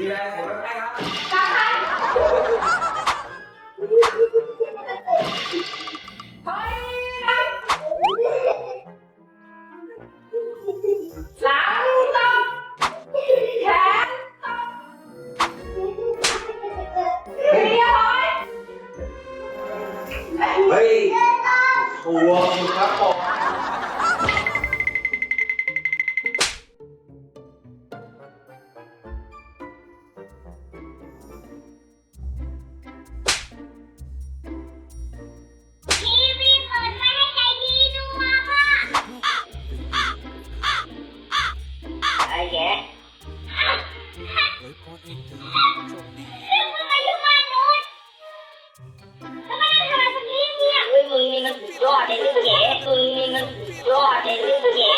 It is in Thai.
มีอะไรผมไม่ได้ครับใครถอยหลังหลังตรงแขนตรงเรียบร้อย เฮ้ยตัวคุณครับผม วยพรให้เธอโชคดีมึงนี่มันสุดยอดเลยลูกเก๋มึงนี่มันสุดยอดเลยลูกเก๋